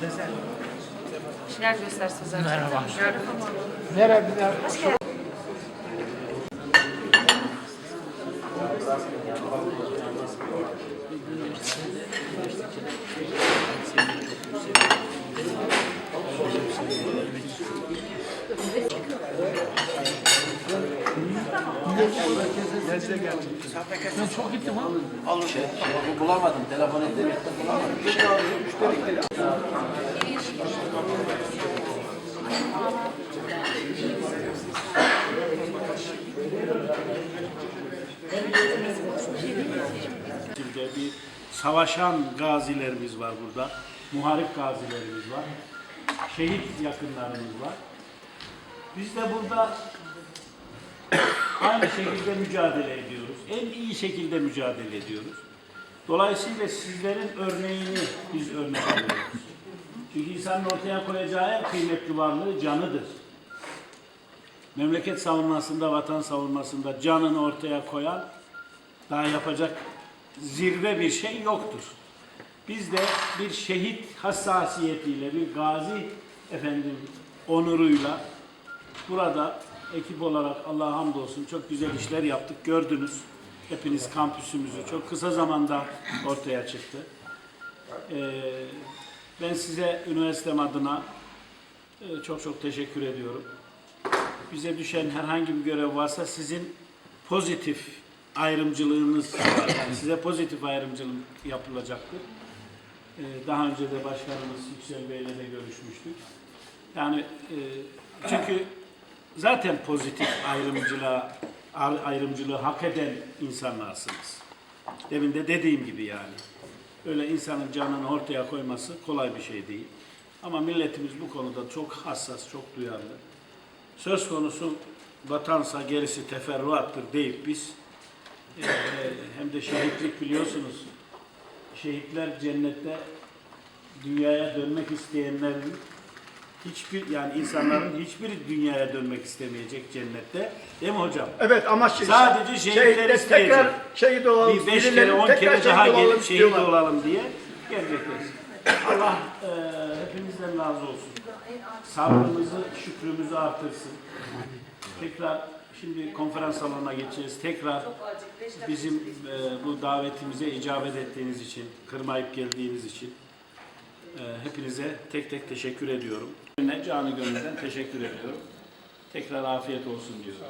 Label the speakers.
Speaker 1: Bir şeyler göster Sezer. Merhaba.
Speaker 2: Merhaba. Ben çok gittim abi.
Speaker 3: Bulamadım. Telefon ettim. Bulamadım.
Speaker 4: şekilde bir savaşan gazilerimiz var burada. Muharip gazilerimiz var. Şehit yakınlarımız var. Biz de burada aynı şekilde mücadele ediyoruz. En iyi şekilde mücadele ediyoruz. Dolayısıyla sizlerin örneğini biz örnek alıyoruz. Çünkü insanın ortaya koyacağı en kıymetli varlığı canıdır. Memleket savunmasında, vatan savunmasında canını ortaya koyan daha yapacak zirve bir şey yoktur. Biz de bir şehit hassasiyetiyle, bir gazi efendim onuruyla burada ekip olarak Allah'a hamdolsun çok güzel işler yaptık. Gördünüz. Hepiniz kampüsümüzü çok kısa zamanda ortaya çıktı. Ee, ben size üniversitem adına e, çok çok teşekkür ediyorum. Bize düşen herhangi bir görev varsa sizin pozitif ayrımcılığınız. Yani size pozitif ayrımcılık yapılacaktır. Ee, daha önce de başkanımız Yüksel Bey'le de görüşmüştük. Yani e, çünkü zaten pozitif ayrımcılığa ayrımcılığı hak eden insanlarsınız. Demin de dediğim gibi yani. Öyle insanın canını ortaya koyması kolay bir şey değil. Ama milletimiz bu konuda çok hassas, çok duyarlı. Söz konusu vatansa gerisi teferruattır deyip biz ee, hem de şehitlik biliyorsunuz. Şehitler cennette dünyaya dönmek isteyenlerin hiçbir yani insanların hiçbir dünyaya dönmek istemeyecek cennette. Değil mi hocam?
Speaker 2: Evet ama şey-
Speaker 4: Sadece şehitler
Speaker 2: şehitler
Speaker 4: isteyecek.
Speaker 2: tekrar şehit olalım.
Speaker 4: Bir beş kere, on kere daha
Speaker 2: şehit olalım
Speaker 4: gelip şehit
Speaker 2: istiyorlar.
Speaker 4: olalım diye gelecekler. Allah e, hepinizden razı olsun. Sabrımızı, şükrümüzü artırsın. Tekrar şimdi konferans salonuna geçeceğiz. Tekrar bizim e, bu davetimize icabet ettiğiniz için, kırmayıp geldiğiniz için hepinize tek tek teşekkür ediyorum. Canı gönülden teşekkür ediyorum. Tekrar afiyet olsun diyorum.